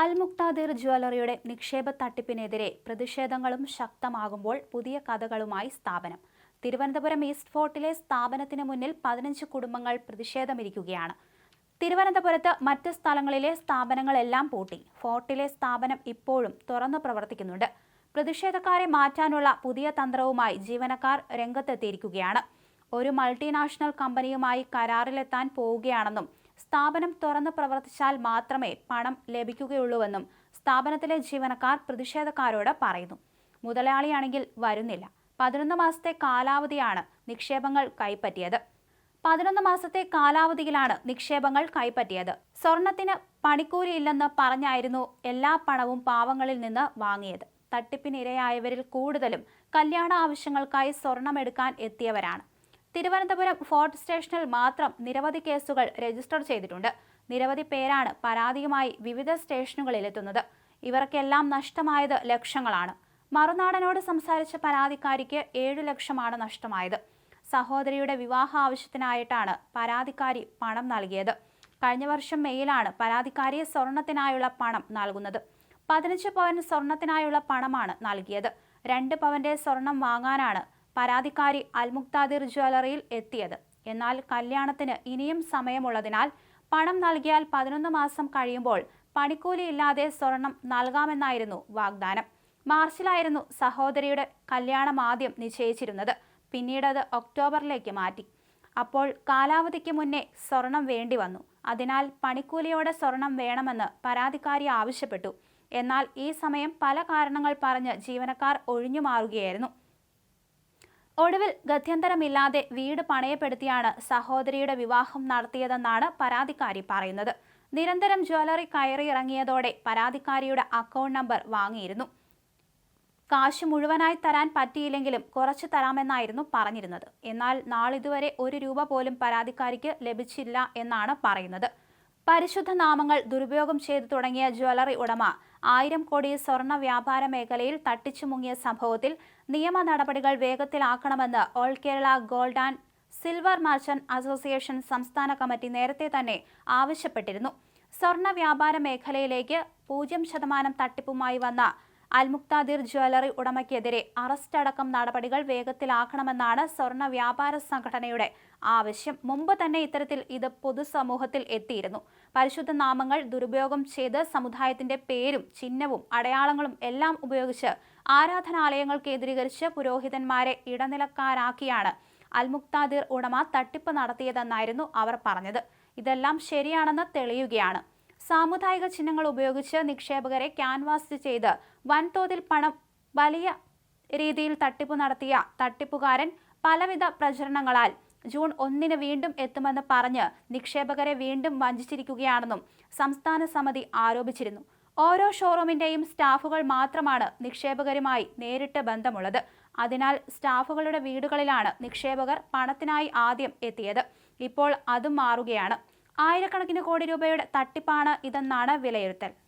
അൽമുക്താദിർ ജ്വല്ലറിയുടെ നിക്ഷേപ തട്ടിപ്പിനെതിരെ പ്രതിഷേധങ്ങളും ശക്തമാകുമ്പോൾ പുതിയ കഥകളുമായി സ്ഥാപനം. തിരുവനന്തപുരം ഈസ്റ്റ് ഫോർട്ടിലെ സ്ഥാപനത്തിന് മുന്നിൽ പതിനഞ്ച് കുടുംബങ്ങൾ പ്രതിഷേധമിരിക്കുകയാണ്. തിരുവനന്തപുരത്ത് മറ്റ് സ്ഥലങ്ങളിലെ സ്ഥാപനങ്ങളെല്ലാം പൂട്ടി. ഫോർട്ടിലെ സ്ഥാപനം ഇപ്പോഴും തുറന്നു പ്രവർത്തിക്കുന്നുണ്ട്. പ്രതിഷേധക്കാരെ മാറ്റാനുള്ള പുതിയ തന്ത്രവുമായി ജീവനക്കാർ രംഗത്തെത്തിയിരിക്കുകയാണ്. ഒരു മൾട്ടിനാഷണൽ കമ്പനിയുമായി കരാറിലെത്താൻ പോവുകയാണെന്നും സ്ഥാപനം തുറന്നു പ്രവർത്തിച്ചാൽ മാത്രമേ പണം ലഭിക്കുകയുള്ളൂവെന്നും സ്ഥാപനത്തിലെ ജീവനക്കാർ പ്രതിഷേധക്കാരോട് പറയുന്നു. മുതലാളിയാണെങ്കിൽ വരുന്നില്ല. പതിനൊന്ന് മാസത്തെ കാലാവധിയാണ് നിക്ഷേപങ്ങൾ കൈപ്പറ്റിയത്. പതിനൊന്ന് മാസത്തെ കാലാവധിയിലാണ് നിക്ഷേപങ്ങൾ കൈപ്പറ്റിയത്. സ്വർണത്തിന് പണിക്കൂലിയില്ലെന്ന് പറഞ്ഞായിരുന്നു എല്ലാ പണവും പാവങ്ങളിൽ നിന്ന് വാങ്ങിയത്. തട്ടിപ്പിനിരയായവരിൽ കൂടുതലും കല്യാണ ആവശ്യങ്ങൾക്കായി സ്വർണമെടുക്കാൻ എത്തിയവരാണ്. തിരുവനന്തപുരം ഫോർട്ട് സ്റ്റേഷനിൽ മാത്രം നിരവധി കേസുകൾ രജിസ്റ്റർ ചെയ്തിട്ടുണ്ട്. നിരവധി പേരാണ് പരാതിയുമായി വിവിധ സ്റ്റേഷനുകളിലെത്തുന്നത്. ഇവർക്കെല്ലാം നഷ്ടമായത് ലക്ഷങ്ങളാണ്. മറുനാടനോട് സംസാരിച്ച പരാതിക്കാരിക്ക് ഏഴു ലക്ഷമാണ് നഷ്ടമായത്. സഹോദരിയുടെ വിവാഹ ആവശ്യത്തിനായിട്ടാണ് പരാതിക്കാരി പണം നൽകിയത്. കഴിഞ്ഞ വർഷം മെയ്യിലാണ് പരാതിക്കാരിയെ സ്വർണത്തിനായുള്ള പണം നൽകുന്നത്. പതിനഞ്ച് പവൻ സ്വർണത്തിനായുള്ള പണമാണ് നൽകിയത്. രണ്ട് പവന്റെ സ്വർണം വാങ്ങാനാണ് പരാതിക്കാരി അൽമുക്താദിർ ജ്വല്ലറിയിൽ എത്തിയത്. എന്നാൽ കല്യാണത്തിന് ഇനിയും സമയമുള്ളതിനാൽ പണം നൽകിയാൽ പതിനൊന്ന് മാസം കഴിയുമ്പോൾ പണിക്കൂലിയില്ലാതെ സ്വർണം നൽകാമെന്നായിരുന്നു വാഗ്ദാനം. മാർച്ചിലായിരുന്നു സഹോദരിയുടെ കല്യാണം ആദ്യം നിശ്ചയിച്ചിരുന്നത്. പിന്നീട് അത് ഒക്ടോബറിലേക്ക് മാറ്റി. അപ്പോൾ കാലാവധിക്ക് മുന്നേ സ്വർണം വേണ്ടി വന്നു. അതിനാൽ പണിക്കൂലിയോടെ സ്വർണം വേണമെന്ന് പരാതിക്കാരി ആവശ്യപ്പെട്ടു. എന്നാൽ ഈ സമയം പല കാരണങ്ങൾ പറഞ്ഞ് ജീവനക്കാർ ഒഴിഞ്ഞു മാറുകയായിരുന്നു ഒടുവിൽ ഗത്യന്തരമില്ലാതെ വീട് പണയപ്പെടുത്തിയാണ് സഹോദരിയുടെ വിവാഹം നടത്തിയതെന്നാണ് പരാതിക്കാരി പറയുന്നത്. നിരന്തരം ജ്വല്ലറി കയറിയിറങ്ങിയതോടെ പരാതിക്കാരിയുടെ അക്കൗണ്ട് നമ്പർ വാങ്ങിയിരുന്നു. കാശ് മുഴുവനായി തരാൻ പറ്റിയില്ലെങ്കിലും കുറച്ച് തരാമെന്നായിരുന്നു പറഞ്ഞിരുന്നത്. എന്നാൽ നാളിതുവരെ ഒരു രൂപ പോലും പരാതിക്കാരിക്ക് ലഭിച്ചില്ല എന്നാണ് പറയുന്നത്. പരിശുദ്ധ നാമങ്ങൾ ദുരുപയോഗം ചെയ്തു തുടങ്ങിയ ജ്വല്ലറി ഉടമ ആയിരം കോടി സ്വർണ വ്യാപാര മേഖലയിൽ തട്ടിച്ചു മുങ്ങിയ സംഭവത്തിൽ നിയമ നടപടികൾ വേഗത്തിലാക്കണമെന്ന് all Kerala gold and silver merchant association സംസ്ഥാന കമ്മിറ്റി നേരത്തെ തന്നെ ആവശ്യപ്പെട്ടിരുന്നു. സ്വർണ വ്യാപാര മേഖലയിലേക്ക് പൂജ്യം ശതമാനം തട്ടിപ്പുമായി വന്ന അൽമുക്താദിർ ജ്വല്ലറി ഉടമയ്ക്കെതിരെ അറസ്റ്റ് അടക്കം നടപടികൾ വേഗത്തിലാക്കണമെന്നാണ് സ്വർണ വ്യാപാര സംഘടനയുടെ ആവശ്യം. മുമ്പ് തന്നെ ഇത്തരത്തിൽ ഇത് പൊതുസമൂഹത്തിൽ എത്തിയിരുന്നു. പരിശുദ്ധ നാമങ്ങൾ ദുരുപയോഗം ചെയ്ത് സമുദായത്തിന്റെ പേരും ചിഹ്നവും അടയാളങ്ങളും എല്ലാം ഉപയോഗിച്ച് ആരാധനാലയങ്ങൾ കേന്ദ്രീകരിച്ച് പുരോഹിതന്മാരെ ഇടനിലക്കാരാക്കിയാണ് അൽമുക്താദിർ ഉടമ തട്ടിപ്പ് നടത്തിയതെന്നായിരുന്നു അവർ പറഞ്ഞത്. ഇതെല്ലാം ശരിയാണെന്ന് തെളിയുകയാണ്. സാമുദായിക ചിഹ്നങ്ങൾ ഉപയോഗിച്ച് നിക്ഷേപകരെ ക്യാൻവാസ് ചെയ്ത് വൻതോതിൽ പണം വലിയ രീതിയിൽ തട്ടിപ്പ് നടത്തിയ തട്ടിപ്പുകാരൻ പലവിധ പ്രചരണങ്ങളാൽ ജൂൺ ഒന്നിന് വീണ്ടും എത്തുമെന്ന് പറഞ്ഞ് നിക്ഷേപകരെ വീണ്ടും വഞ്ചിച്ചിരിക്കുകയാണെന്നും സംസ്ഥാന സമിതി ആരോപിച്ചിരുന്നു. ഓരോ ഷോറൂമിന്റെയും സ്റ്റാഫുകൾ മാത്രമാണ് നിക്ഷേപകരുമായി നേരിട്ട് ബന്ധമുള്ളത്. അതിനാൽ സ്റ്റാഫുകളുടെ വീടുകളിലാണ് നിക്ഷേപകർ പണത്തിനായി ആദ്യം എത്തിയത്. ഇപ്പോൾ അതും മാറുകയാണ്. ആയിരക്കണക്കിന് കോടി രൂപയുടെ തട്ടിപ്പാണ് ഇതെന്നാണ് വിലയിരുത്തൽ